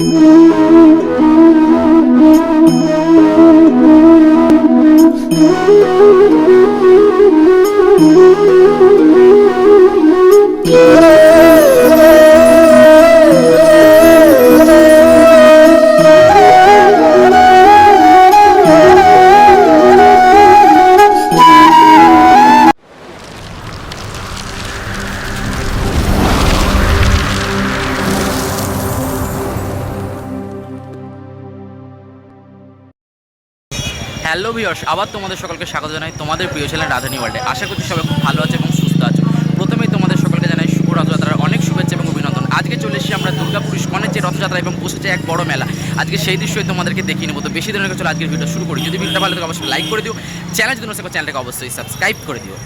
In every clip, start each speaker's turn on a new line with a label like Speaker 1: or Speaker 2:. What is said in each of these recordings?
Speaker 1: Thank you. Hello viewers, আবার তোমাদের সকলকে স্বাগত জানাই তোমাদের প্রিয় চ্যানেল রাধানী ওয়ার্ল্ডে আশা করছি সবাই খুব ভালো আছে এবং সুস্থ আছে। প্রথমেই তোমাদের সকলকে জানাই শুভ রথযাত্রার অনেক শুভেচ্ছা এবং অভিনন্দন। আজকে চলে এসেছি আমরা দুর্গাপুর ইস্কনের যে রথযাত্রা এবং বসেছে এক বড় মেলা। আজকে সেই দৃশ্যই তোমাদেরকে দেখিয়ে নেব। তো বেশি দিনের চলো আজকের ভিডিও শুরু করি। যদি ভিডিওটা ভালো থাকে অবশ্যই লাইক করে দিও। চ্যানেল যদি চ্যানেলটাকে অবশ্যই সাবস্ক্রাইব করে দিও।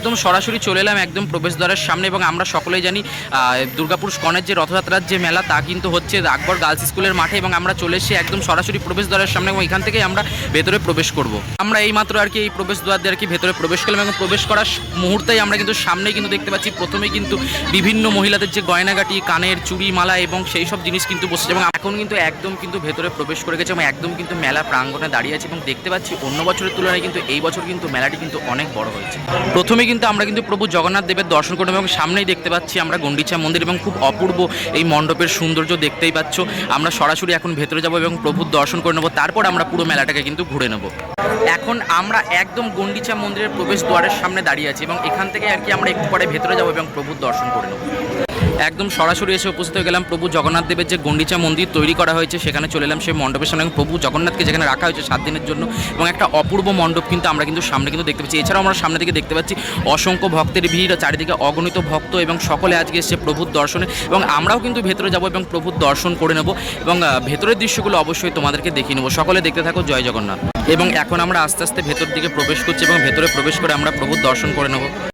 Speaker 1: একদম সরাসরি চলে এলাম একদম প্রবেশদ্বারের সামনে এবং আমরা সকলেই জানি দুর্গাপুর স্কনের যে রথযাত্রার যে মেলা তা কিন্তু হচ্ছে আকবর গার্লস স্কুলের মাঠে এবং আমরা চলে এসে একদম সরাসরি প্রবেশদ্বারের সামনে এবং এখান থেকেই আমরা ভেতরে প্রবেশ করব। আমরা এই মাত্র আর কি এই প্রবেশদ্বার দিয়ে আর কি ভেতরে প্রবেশ করলাম এবং প্রবেশ করার মুহূর্তেই আমরা কিন্তু সামনেই কিন্তু দেখতে পাচ্ছি প্রথমেই কিন্তু বিভিন্ন মহিলাদের যে গয়নাগাটি, কানের চুড়ি মালা এবং সেই সব জিনিস কিন্তু বসেছে এবং এখন কিন্তু একদম কিন্তু ভেতরে প্রবেশ করে গেছে এবং একদম কিন্তু মেলা প্রাঙ্গণে দাঁড়িয়ে আছে এবং দেখতে পাচ্ছি অন্য বছরের তুলনায় কিন্তু এই বছর কিন্তু মেলাটি কিন্তু অনেক বড় হয়েছে। প্রথমে কিন্তু আমরা কিন্তু প্রভু জগন্নাথ দেবের দর্শন করলাম এবং সামনেই দেখতে পাচ্ছি আমরা গন্ডিচা মন্দির এবং খুব অপূর্ব এই মণ্ডপের সৌন্দর্য দেখতেই পাচ্ছ। আমরা সরাসরি এখন ভেতরে যাব এবং প্রভুর দর্শন করে নেব। তারপর আমরা পুরো মেলাটাকে কিন্তু ঘুরে নেব। এখন আমরা একদম গন্ডিচা মন্দিরের প্রবেশ দ্বারের সামনে দাঁড়িয়ে আছি এবং এখান থেকে আর কি আমরা একটু পরে ভেতরে যাব এবং প্রভুর দর্শন করে নেব। একদম সরাসরি এসে উপস্থিত হয়ে গেলাম প্রভু জগন্নাথ দেবের যে গন্ডিচা মন্দির তৈরি করা হয়েছে, সেখানে চলে এলাম সেই মণ্ডপের সামনে। প্রভু জগন্নাথকে যেখানে রাখা হয়েছে সাত দিনের জন্য, এবং একটা অপূর্ব মণ্ডপ কিন্তু আমরা কিন্তু সামনে কিন্তু দেখতে পাচ্ছি। এছাড়াও আমরা সামনে থেকে দেখতে পাচ্ছি অসংখ্য ভক্তের ভিড়, চারিদিকে অগণিত ভক্ত, এবং সকলে আজকে এসেছে প্রভুর দর্শনে। এবং আমরাও কিন্তু ভেতরে যাব এবং প্রভুর দর্শন করে নেব। এবং ভেতরের দৃশ্যগুলো অবশ্যই তোমাদেরকে দেখিয়ে নেব। সকলে দেখতে থাকো, জয় জগন্নাথ। এবং এখন আমরা আস্তে আস্তে ভেতর দিকে প্রবেশ করছি এবং ভেতরে প্রবেশ করে আমরা প্রভুর দর্শন করে নেব।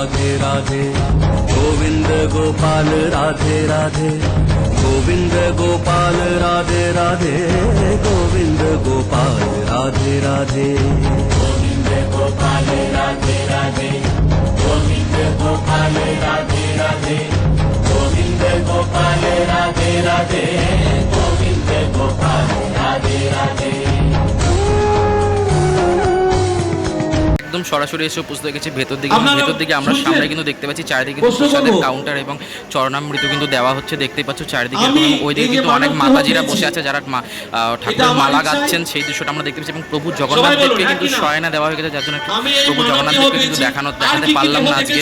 Speaker 2: राधे राधे। गोविंद गोपाल, राधे राधे। गोविंद गोपाल, राधे राधे। गोविंद गोपाल, राधे राधे। गोविंद गोपाल, राधे राधे। गोविंद गोपाल, राधे राधे। गोविंद गोपाल, राधे राधे। गोविंद गोपाल, राधे।
Speaker 1: একদম সরাসরি এসে উপস্থিত হয়ে গেছে। ভেতর দিকে ভেতর দিকে আমরা সামনে কিন্তু দেখতে পাচ্ছি চারিদিকে প্রসাদের কাউন্টার এবং চরণামৃত কিন্তু দেওয়া হচ্ছে দেখতেই পাচ্ছ চারিদিকে ওইদিকে কিন্তু অনেক মাতাজিরা বসে আছে যারা ঠাকুরের মালা গাচ্ছেন সেই দৃশ্যটা আমরা দেখতে পাচ্ছি এবং প্রভু জগন্নাথ দেবকে
Speaker 3: হ্যাঁ
Speaker 1: কিন্তু
Speaker 3: কি না?
Speaker 1: শয়না দেওয়া হয়ে গেছে যার জন্য প্রভু জগন্নাথ দেবকে কিন্তু দেখানো দেখাতে পারলাম না আজকে।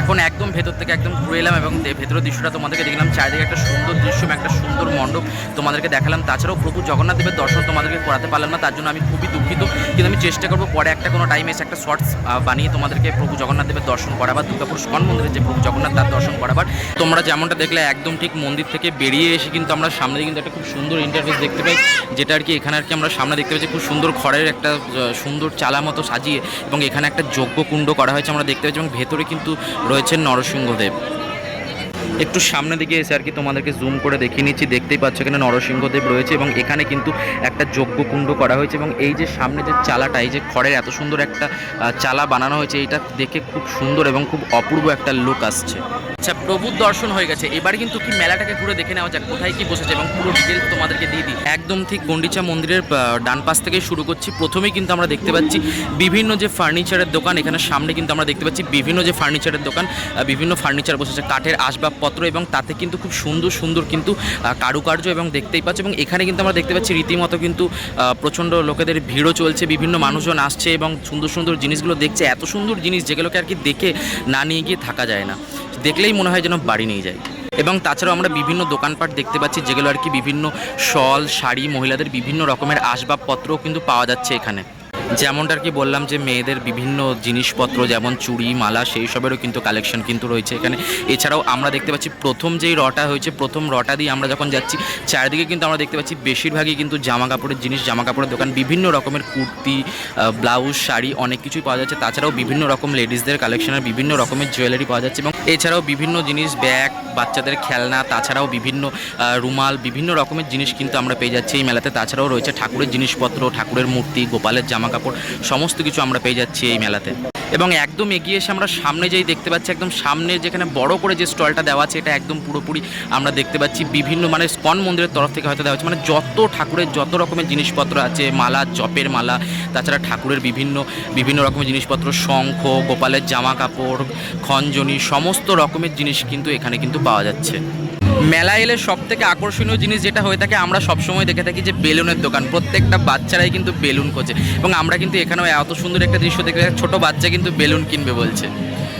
Speaker 1: এখন একদম ভেতর থেকে একদম ঘুরে এলাম এবং ভেতরের দৃশ্যটা তোমাদেরকে দেখলাম চারিদিকে একটা সুন্দর দৃশ্য একটা সুন্দর মণ্ডপ তোমাদেরকে দেখালাম। তাছাড়াও প্রভু জগন্নাথ দেবের দর্শন তোমাদেরকে করাতে পারলাম না তার জন্য আমি খুবই দুঃখিত। কিন্তু আমি চেষ্টা করব পরে একটা কোনো টাইমে এসে একটা শর্টস বানিয়ে তোমাদেরকে প্রভু জগন্নাথ দেবের দর্শন করাবার দুর্গাপুর স্কন মন্দিরের যে প্রভু জগন্নাথ তার দর্শন করাবার। তোমরা যেমনটা দেখলে একদম ঠিক মন্দির থেকে বেরিয়ে এসে কিন্তু আমরা সামনে কিন্তু একটা খুব সুন্দর ইন্টারভিউ দেখতে পাই, যেটা আর কি এখানে আর কি আমরা সামনে দেখতে পাচ্ছি খুব সুন্দর খড়ের একটা সুন্দর চালা মতো সাজিয়ে এবং এখানে একটা যজ্ঞ কুণ্ড করা হয়েছে আমরা দেখতে পাচ্ছি এবং ভেতরে কিন্তু রয়েছেন নরসিংহদেব। একটু সামনে দিকে এসে আর কি তোমাদেরকে জুম করে দেখিয়ে নিচ্ছি। দেখতেই পাচ্ছ এখানে নরসিংহদেব রয়েছে এবং এখানে কিন্তু একটা যজ্ঞকুণ্ড করা হয়েছে এবং এই যে সামনে যে চালাটা, এই যে খড়ের এত সুন্দর একটা চালা বানানো হয়েছে এটা দেখে খুব সুন্দর এবং খুব অপূর্ব একটা লুক আসছে। আচ্ছা প্রভুর দর্শন হয়ে গেছে। এবার কিন্তু কি মেলাটাকে ঘুরে দেখে নেওয়া যাক, কোথায় কি বসেছে এবং পুরো ডিটেলস তোমাদেরকে দিয়ে দিই। একদম ঠিক গন্ডিচা মন্দিরের ডান পাশ থেকে শুরু করছি। প্রথমেই কিন্তু আমরা দেখতে পাচ্ছি বিভিন্ন যে ফার্নিচারের দোকান, এখানে সামনে কিন্তু আমরা দেখতে পাচ্ছি বিভিন্ন যে ফার্নিচারের দোকান বিভিন্ন ফার্নিচার বসেছে, কাঠের আসবাবপত্র এবং তাতে কিন্তু খুব সুন্দর সুন্দর কিন্তু কারুকার্য এবং দেখতেই পাচ্ছি এবং এখানে কিন্তু আমরা দেখতে পাচ্ছি রীতিমতো কিন্তু প্রচণ্ড লোকেদের ভিড়ও চলছে, বিভিন্ন মানুষজন আসছে এবং সুন্দর সুন্দর জিনিসগুলো দেখছে, এত সুন্দর জিনিস যেগুলোকে আর কি দেখে না নিয়ে গিয়ে থাকা যায় না। দেখলেই মনে হয় যেন বাড়ি নিয়ে যায় এবং তাছাড়াও আমরা বিভিন্ন দোকানপাট দেখতে পাচ্ছি যেগুলো আর কি বিভিন্ন শল, শাড়ি, মহিলাদের বিভিন্ন রকমের আসবাবপত্রও কিন্তু পাওয়া যাচ্ছে এখানে। যেমনটা আর কি বললাম যে মেয়েদের বিভিন্ন জিনিসপত্র, যেমন চুড়ি, মালা, সেই সবেরও কিন্তু কালেকশন কিন্তু রয়েছে এখানে। এছাড়াও আমরা দেখতে পাচ্ছি প্রথম যেই রটা হয়েছে, প্রথম রটা দিয়ে আমরা যখন যাচ্ছি, চারিদিকে কিন্তু আমরা দেখতে পাচ্ছি বেশিরভাগই কিন্তু জামা কাপড়ের জিনিস জামা কাপড়ের দোকান, বিভিন্ন রকমের কুর্তি ব্লাউজ শাড়ি অনেক কিছুই পাওয়া যাচ্ছে। তাছাড়াও বিভিন্ন রকম লেডিসদের কালেকশনের বিভিন্ন রকমের জুয়েলারি পাওয়া যাচ্ছে এবং এছাড়াও বিভিন্ন জিনিস ব্যাগ বাচ্চাদের খেলনা, তাছাড়াও বিভিন্ন রুমাল, বিভিন্ন রকমের জিনিস কিন্তু আমরা পেয়ে যাচ্ছি এই মেলাতে। তাছাড়াও রয়েছে ঠাকুরের জিনিসপত্র, ঠাকুরের মূর্তি, গোপালের জামা কাপড়, সমস্ত কিছু আমরা পেয়ে যাচ্ছি এই মেলাতে। এবং একদম এগিয়ে এসে আমরা সামনে যেই দেখতে পাচ্ছি, একদম সামনে যেখানে বড় করে যে স্টলটা দেওয়া আছে, এটা একদম পুরোপুরি আমরা দেখতে পাচ্ছি। বিভিন্ন মানে স্কন মন্দিরের তরফ থেকে হয়তো দেওয়া হচ্ছে। মানে যত ঠাকুরের, যত রকমের জিনিসপত্র আছে, মালা, জপের মালা, তাছাড়া ঠাকুরের বিভিন্ন বিভিন্ন রকমের জিনিসপত্র, শঙ্খ, গোপালের জামা কাপড়, খঞ্জনি, সমস্ত রকমের জিনিস কিন্তু এখানে কিন্তু পাওয়া যাচ্ছে। মেলা এলে সব থেকে আকর্ষণীয় জিনিস যেটা হয়ে থাকে, আমরা সবসময় দেখে থাকি যে বেলুনের দোকান। প্রত্যেকটা বাচ্চারাই কিন্তু বেলুন খোঁজে। এবং আমরা কিন্তু এখানেও এত সুন্দর একটা দৃশ্য দেখে ছোট বাচ্চা কিন্তু বেলুন কিনবে বলছে।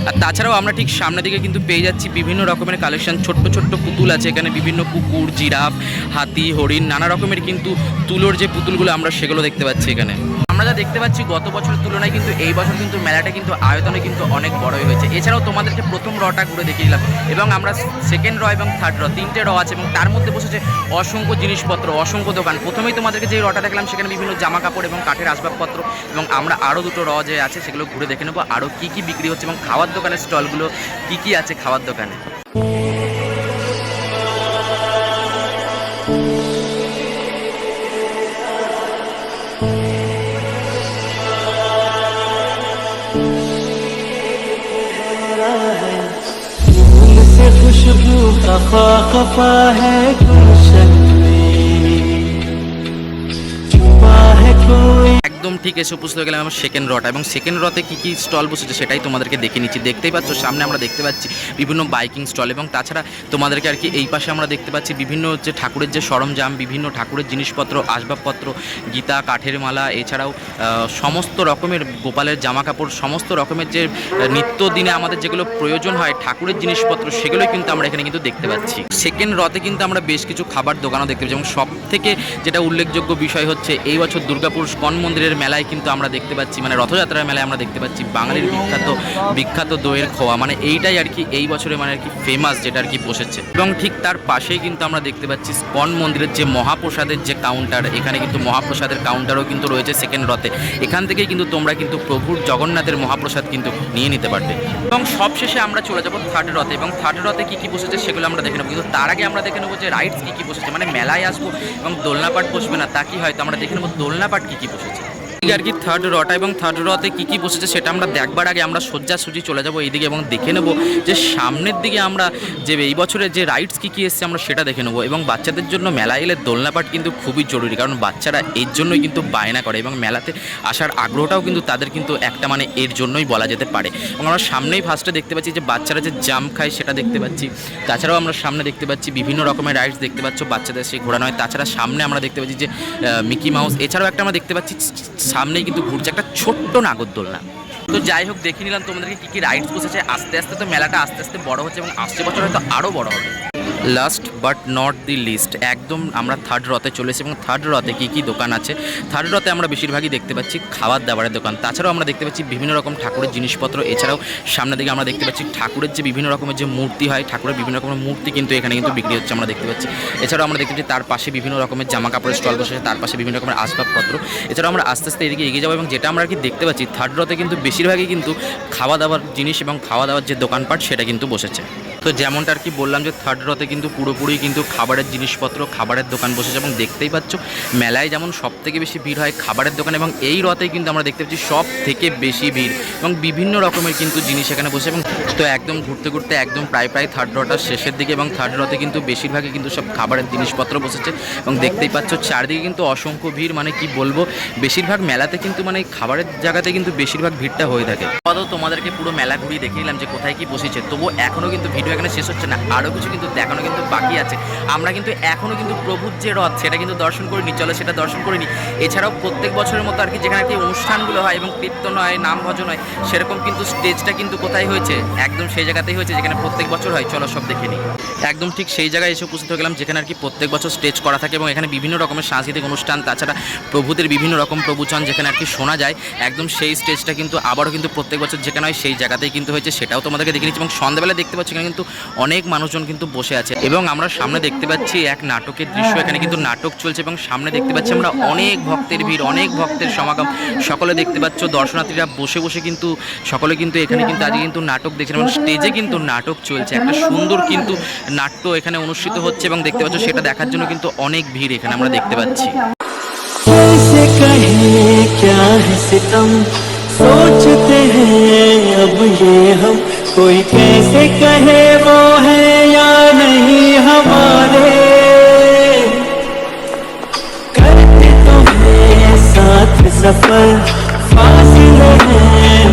Speaker 1: আর তাছাড়াও আমরা ঠিক সামনের দিকে কিন্তু পেয়ে যাচ্ছি বিভিন্ন রকমের কালেকশন। ছোট্ট ছোট্ট পুতুল আছে এখানে, বিভিন্ন কুকুর, জিরাফ, হাতি, হরিণ, নানা রকমের কিন্তু তুলোর যে পুতুলগুলো আমরা সেগুলো দেখতে পাচ্ছি এখানে। আমরা যা দেখতে পাচ্ছি গত বছরের তুলনায় কিন্তু এই বছর কিন্তু মেলাটা কিন্তু আয়তনে কিন্তু অনেক বড়ই হয়েছে। এছাড়াও তোমাদেরকে প্রথম রটা ঘুরে দেখিয়ে দিলাম এবং আমরা সেকেন্ড র এবং থার্ড র, তিনটে র আছে এবং তার মধ্যে বসেছে অসংখ্য জিনিসপত্র, অসংখ্য দোকান। প্রথমেই তোমাদেরকে যে রটা দেখলাম সেখানে বিভিন্ন জামা কাপড় এবং কাঠের আসবাবপত্র এবং আমরা আরও দুটো র যে আছে সেগুলো ঘুরে দেখে নেব। আরও কী কী বিক্রি হচ্ছে এবং খাওয়ার দোকানের স্টলগুলো কী কী আছে খাওয়ার দোকানে?
Speaker 3: खफा है
Speaker 1: ঠিক এসে উপস্থিত গেলাম আমার সেকেন্ড রটা এবং সেকেন্ড রতে কী কী স্টল বসেছে সেটাই তোমাদেরকে দেখে নিচ্ছি। দেখতেই পাচ্ছ, সামনে আমরা দেখতে পাচ্ছি বিভিন্ন বাইকিং স্টল এবং তাছাড়া তোমাদেরকে আর কি এই পাশে আমরা দেখতে পাচ্ছি বিভিন্ন যে ঠাকুরের যে সরঞ্জাম, বিভিন্ন ঠাকুরের জিনিসপত্র, আসবাবপত্র, গীতা, কাঠের মালা, এছাড়াও সমস্ত রকমের গোপালের জামা কাপড় সমস্ত রকমের যে নিত্যদিনে আমাদের যেগুলো প্রয়োজন হয় ঠাকুরের জিনিসপত্র, সেগুলোই কিন্তু আমরা এখানে কিন্তু দেখতে পাচ্ছি। সেকেন্ড রতে কিন্তু আমরা বেশ কিছু খাবার দোকানও দেখতে পাচ্ছি এবং সব থেকে যেটা উল্লেখযোগ্য বিষয় হচ্ছে, এই বছর দুর্গাপুর স্কন মন্দিরের মেলায় কিন্তু আমরা দেখতে পাচ্ছি মানে রথযাত্রার মেলায় আমরা দেখতে পাচ্ছি বাঙালির বিখ্যাত বিখ্যাত দইয়ের খোয়া। মানে এইটাই আর কি, এই বছরে মানে আর কি ফেমাস যেটা আর কি বসেছে। এবং ঠিক তার পাশেই কিন্তু আমরা দেখতে পাচ্ছি স্কন মন্দিরের যে মহাপ্রসাদের যে কাউন্টার এখানে কিন্তু মহাপ্রসাদের কাউন্টারও কিন্তু রয়েছে সেকেন্ড রথে। এখান থেকেই কিন্তু তোমরা কিন্তু প্রভুর জগন্নাথের মহাপ্রসাদ কিন্তু নিয়ে নিতে পারবে। এবং সবশেষে আমরা চলে যাব থার্ড রথে। এবং থার্ড রথে কী কী বসেছে সেগুলো আমরা দেখে নেব। কিন্তু তার আগে আমরা দেখে নেব যে রাইডস কী কী বসেছে। মানে মেলায় আসব এবং দোলনাপাট বসবে না, তা কি হয় তো আমরা দেখে নেব দোলনাপাট কী কী বসেছে। আর কি থার্ড রটা এবং থার্ড রতে কী কী বসেছে সেটা আমরা দেখবার আগে আমরা সোজাসুজি চলে যাব এইদিকে এবং দেখে নেব যে সামনের দিকে আমরা যে এই বছরের যে রাইডস কী কী এসছে আমরা সেটা দেখে নেব। এবং বাচ্চাদের জন্য মেলা এলে দোলনাপাট কিন্তু খুবই জরুরি, কারণ বাচ্চারা এর জন্যই কিন্তু বায়না করে এবং মেলাতে আসার আগ্রহটাও কিন্তু তাদের কিন্তু একটা মানে এর জন্যই বলা যেতে পারে। এবং আমরা সামনেই ফার্স্টে দেখতে পাচ্ছি যে বাচ্চারা যে জাম খায় সেটা দেখতে পাচ্ছি। তাছাড়াও আমরা সামনে দেখতে পাচ্ছি বিভিন্ন রকমের রাইডস দেখতে পাচ্ছ বাচ্চাদের সেই ঘোরানো হয় তাছাড়া সামনে আমরা দেখতে পাচ্ছি যে মিকি মাউস এছাড়াও একটা আমরা দেখতে পাচ্ছি সামনেই কিন্তু ঘুরছে একটা ছোট্ট নাগরদোলনা। তো যাই হোক, দেখে নিলাম তোমাদেরকে কী কী রাইডস বসেছে। আস্তে আস্তে তো মেলাটা আস্তে আস্তে বড় হচ্ছে এবং আসছে বছর হয়তো আরও বড় হবে। Last but not the least একদম আমরা থার্ড রথে চলেছি এবং থার্ড রথে কী কী দোকান আছে? থার্ড রথে আমরা বেশিরভাগই দেখতে পাচ্ছি খাবার দাবারের দোকান। তাছাড়াও আমরা দেখতে পাচ্ছি বিভিন্ন রকম ঠাকুরের জিনিসপত্র। এছাড়াও সামনের দিকে আমরা দেখতে পাচ্ছি ঠাকুরের যে বিভিন্ন রকমের যে মূর্তি হয়, ঠাকুরের বিভিন্ন রকমের মূর্তি কিন্তু এখানে কিন্তু বিক্রি হচ্ছে আমরা দেখতে পাচ্ছি। এছাড়াও আমরা দেখতে পাচ্ছি তার পাশে বিভিন্ন রকমের জামা কাপড়ের স্টল বসেছে তার পাশে বিভিন্ন রকমের আসবাবপত্র। এছাড়াও আমরা আস্তে আস্তে এদিকে এগিয়ে যাব এবং যেটা আমরা কি দেখতে পাচ্ছি থার্ড রথে কিন্তু বেশিরভাগই কিন্তু খাওয়া দাওয়ার জিনিস এবং খাওয়া দাওয়ার যে দোকানপাট সেটা কিন্তু বসেছে। তো যেমনটা আর কি বললাম যে থার্ড রথে কিন্তু পুরোপুরি কিন্তু খাবারের জিনিসপত্র, খাবারের দোকান বসেছে এবং দেখতেই পাচ্ছ, মেলায় যেমন সব থেকে বেশি ভিড় হয় খাবারের দোকান এবং এই রথে কিন্তু আমরা দেখতে পাচ্ছি সব থেকে বেশি ভিড় এবং বিভিন্ন রকমের কিন্তু জিনিস এখানে বসে এবং তো একদম ঘুরতে ঘুরতে একদম প্রায় প্রায় থার্ড রটার শেষের দিকে এবং থার্ড রথে কিন্তু বেশিরভাগই কিন্তু সব খাবারের জিনিসপত্র বসেছে এবং দেখতেই পাচ্ছ চারদিকে কিন্তু অসংখ্য ভিড় মানে কি বলব, বেশিরভাগ মেলাতে কিন্তু মানে খাবারের জায়গাতে কিন্তু বেশিরভাগ ভিড়টা হয়ে থাকে। তোমাদেরকে পুরো মেলা ঘুরিয়ে দেখিয়ে দিলাম যে কোথায় কি বসেছে, তবুও এখনও কিন্তু ভিডিও ভিডিও এখানে শেষ হচ্ছে না। আরও কিছু কিন্তু দেখানো কিন্তু বাকি আছে। আমরা কিন্তু এখনও কিন্তু প্রভুর যে রথ, সেটা কিন্তু দর্শন করিনি, চলো সেটা দর্শন করিনি। এছাড়াও প্রত্যেক বছরের মতো আর কি যেখানে কি অনুষ্ঠানগুলো হয় এবং কীর্তন হয়, নাম ভজন হয়, সেরকম কিন্তু স্টেজটা কিন্তু কোথায় হয়েছে? একদম সেই জায়গাতেই হয়েছে যেখানে প্রত্যেক বছর হয়। চলো সব দেখে নিই। একদম ঠিক সেই জায়গায় এসে উপস্থিত গেলাম যেখানে আর কি প্রত্যেক বছর স্টেজ করা থাকে এবং এখানে বিভিন্ন রকমের সাংস্কৃতিক অনুষ্ঠান, তাছাড়া প্রভুদের বিভিন্ন রকম প্রবচন যেখানে আর কি শোনা যায়। একদম সেই স্টেজটা কিন্তু আবারও কিন্তু প্রত্যেক বছর যেখানে হয় সেই জায়গাতেই কিন্তু হয়েছে, সেটাও তোমাদেরকে দেখে নিচ্ছি এবং সন্ধ্যাবেলা দেখতে পাচ্ছি এখানে কিন্তু অনেক মানুষজন কিন্তু বসে আছে এবং আমরা সামনে দেখতে পাচ্ছি এক নাটকের দৃশ্য এখানে কিন্তু নাটক চলছে এবং সামনে দেখতে পাচ্ছি আমরা অনেক ভক্তের ভিড় অনেক ভক্তের সমাগম সকলে দেখতে পাচ্ছ দর্শনার্থীরা বসে বসে কিন্তু সকলে কিন্তু এখানে কিন্তু আজকে কিন্তু নাটক দেখছেন এবং স্টেজে কিন্তু নাটক চলছে একটা সুন্দর কিন্তু নাট্য এখানে অনুষ্ঠিত হচ্ছে এবং দেখতে পাচ্ছ সেটা দেখার জন্য কিন্তু অনেক ভিড় এখানে আমরা দেখতে পাচ্ছি
Speaker 3: कैसे कहें क्या है सितम सोचते हैं अब ये हम कोई कैसे कहे वो है या नहीं हमारे? करते तो है साथ सफ़र, फासले हैं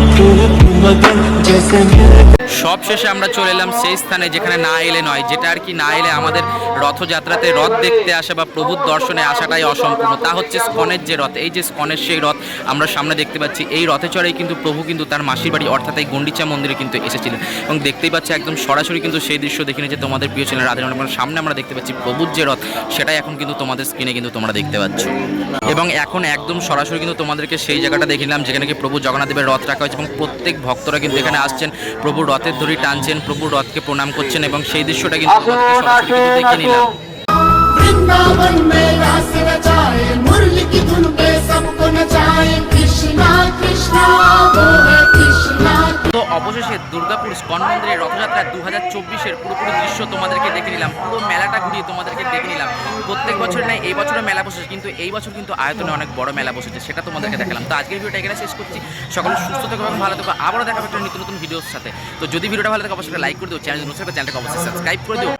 Speaker 3: मगर जैसे मिल
Speaker 1: সব শেষে আমরা চলে এলাম সেই স্থানে যেখানে না এলে নয়, যেটা আর কি না এলে আমাদের রথযাত্রাতে রথ দেখতে আসা বা প্রভুর দর্শনে আসাটাই অসম্পূর্ণ। তা হচ্ছে স্কনের যে রথ, এই যে স্কনের সেই রথ আমরা সামনে দেখতে পাচ্ছি। এই রথে চড়েই কিন্তু প্রভু কিন্তু তার মাসির বাড়ি, অর্থাৎ এই গন্ডিচা মন্দিরে কিন্তু এসেছিলেন এবং দেখতেই পাচ্ছি একদম সরাসরি কিন্তু সেই দৃশ্য দেখে নিয়েছে তোমাদের প্রিয় চ্যানেল রাধা রানী। সামনে আমরা দেখতে পাচ্ছি প্রভুর যে রথ, সেটাই এখন কিন্তু তোমাদের স্ক্রিনে কিন্তু তোমরা দেখতে পাচ্ছ। এবং এখন একদম সরাসরি কিন্তু তোমাদেরকে সেই জায়গাটা দেখে নিলাম, যেখানে কি প্রভু জগন্নাথ দেবের রথ রাখা হয়েছে। এবং প্রত্যেক ভক্তরা কিন্তু এখানে আসছেন প্রভুর রথের ধরি টানছেন প্রভুর রথকে প্রণাম করছেন এবং সেই দৃশ্যটা কিন্তু তোমাদেরকে সরাসরি কিন্তু দেখে নিলাম
Speaker 4: वृंदावन में रास रचाए मुरली की धुन पे सबको नचाए कृष्णा कृष्णा वो है कृष्णा
Speaker 1: তো অবশেষে দুর্গাপুর স্কন মন্দিরে রথযাত্রা দু হাজার চব্বিশের পুরোপুরি দৃশ্য তোমাদেরকে দেখে নিলাম। পুরো মেলাটা ঘুরিয়ে তোমাদেরকে দেখে নিলাম। প্রত্যেক বছর নাই এই বছরও মেলা বসেছে, কিন্তু এই বছর কিন্তু আয়তনে অনেক বড় মেলা বসেছে, সেটা তোমাদেরকে দেখালাম। তো আজকের ভিডিওটা এখানে শেষ করছি। সকলে সুস্থ থেকো এবং ভালো থাকো। আবারও দেখাবো একটা নতুন নতুন ভিডিওর সাথে। তো যদি ভিডিওটা ভালো থাকে অবশ্যই লাইক করে দিও। চ্যানেল চ্যানেলটাকে অবশ্যই সাবস্ক্রাইব করে দিও।